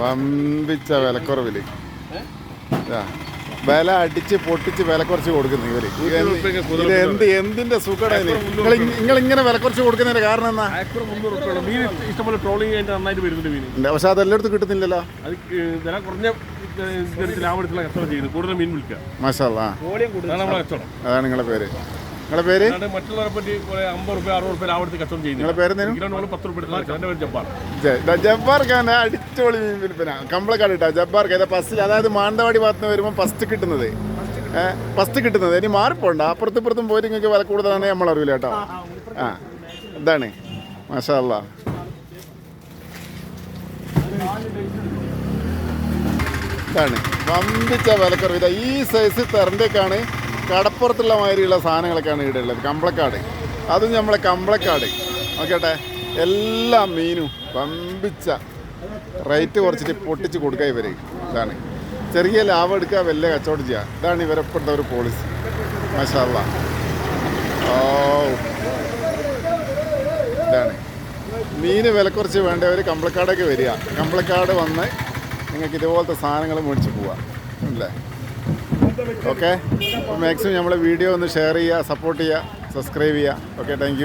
വമ്പിച്ച വിലക്കുറവിൽ. വില അടിച്ച് പൊട്ടിച്ച് വില കുറച്ച് കൊടുക്കുന്നു ഇവർ. ഇത് എന്ത്- എന്തിന്റെ സുഖട നിങ്ങൾ നിങ്ങൾ ഇങ്ങനെ വില കുറച്ച് കൊടുക്കുന്നതിന്റെ കാരണം എന്നാ? മീൻ ഇഷ്ടംപോലെ ട്രോളിംഗ് ആയിട്ട് നന്നായിട്ട് വരുന്നുണ്ട് മീൻ. പക്ഷെ അതെല്ലായിടത്തും കിട്ടുന്നില്ലല്ലോ. അത് ഏഹ്, വില കുറഞ്ഞ ഏഹ്, ഇതനുസരിച്ച് ലാഭം എടുത്തുള്ള കച്ചവടം ചെയ്യുന്നത് കൂടുതൽ മീൻ വിൽക്കുക. മാഷാല്ലാ അതാണ് നിങ്ങളുടെ പേര്. നിങ്ങളെ പേര്? മറ്റുള്ളവരെ പറ്റി അമ്പത് റുപ്യ അറുപത് റുപ്യ ലാഭം കച്ചവടം ചെയ്യുന്നത് നിങ്ങളുടെ പേര് പത്ത് റുപ്യ ജബ്ബാർ. ജബ്ബാർ ഖാൻ അടിച്ചോളി മീൻ വിൽപ്പന. കമ്പളക്കാട് ഇട്ടാ ജബ്ബാർ ഖാൻ. ഫസ്റ്റ് അതായത് മാനന്തവാടി ഭാഗത്ത് നിന്ന് വരുമ്പോൾ ഫസ്റ്റ് കിട്ടുന്നത്. ഫസ്റ്റ് കിട്ടുന്നത്. ഇനി മാറിപ്പോണ്ട. അപ്പുറത്തും ഇപ്പുറത്തും പോയിട്ട് നിങ്ങൾക്ക് വില കൂടുതലാണെന്ന് നമ്മൾ അറിയില്ല കേട്ടോ. ആ ഇതാണ്. മാഷാ അല്ലാ. ഇതാണ്. വമ്പിച്ച വിലക്കുറവ്. ഇതാ ഈ സൈസ് തെറന്റെയൊക്കെയാണ് കടപ്പുറത്തുള്ള മാതിരിയുള്ള സാധനങ്ങളൊക്കെയാണ് ഇവിടെ ഉള്ളത്. കമ്പളക്കാട്. അതും നമ്മളെ കമ്പളക്കാട്. നോക്കട്ടെ എല്ലാ മീനും പമ്പിച്ച റേറ്റ് കുറച്ചിട്ട് പൊട്ടിച്ച് കൊടുക്കുക ഇവർ ഇതാണ്. ചെറിയ ലാഭം എടുക്കുക വലിയ കച്ചവടം ചെയ്യുക. ഇതാണ് ഇവരെപ്പോഴത്തെ ഒരു പോളിസി മഷാല ഓ. ഇതാണ്. മീന് വില കുറച്ച് വേണ്ടവർ കമ്പളക്കാടൊക്കെ വരിക. കമ്പളക്കാട് വന്ന് നിങ്ങൾക്ക് ഇതുപോലത്തെ സാധനങ്ങൾ മേടിച്ച് പോവാം അല്ലേ? ഓക്കെ? മാക്സിമം നമ്മളെ വീഡിയോ ഒന്ന് ഷെയർ ചെയ്യുക സപ്പോർട്ട് ചെയ്യുക സബ്സ്ക്രൈബ് ചെയ്യുക. Okay thank